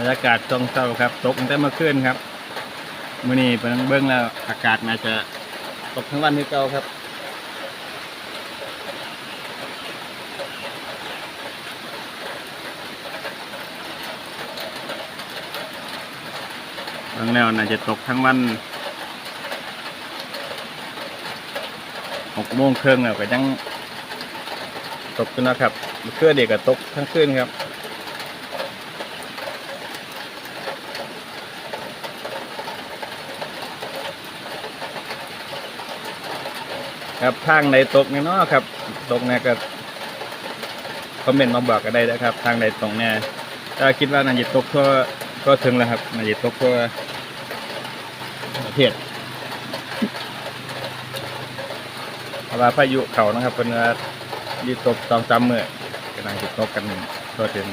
รรยากาศช่วงเช้าครับตกตั้งแต่เมื่อคืนครับมื้อนี้เป็นเบื้องแล้วอากาศน่าจะตกทั้งวันที่เก่าครับบางแนวน่าจะตกทั้งวันหกโมงครึ่งแล้วก็ยังตกอยู่นะครับเพื่อเด็กก็ตกทั้งคืนครับ ครับทางใดตกเนี่ยเนาะครับ ตกเนี่ยก็คอมเมนต์มาบอกก็ได้นะครับ ทางใดตรงเนี่ยถ้าคิดว่าน่าจะตกทั่วก็ถึงแล้วครับน่าจะตกทั่วประเทศเพราะว่าพายุเขานะครับเป็นว่าดีตกสองสามเมื่อกำลังจะตกกันทั่วถึง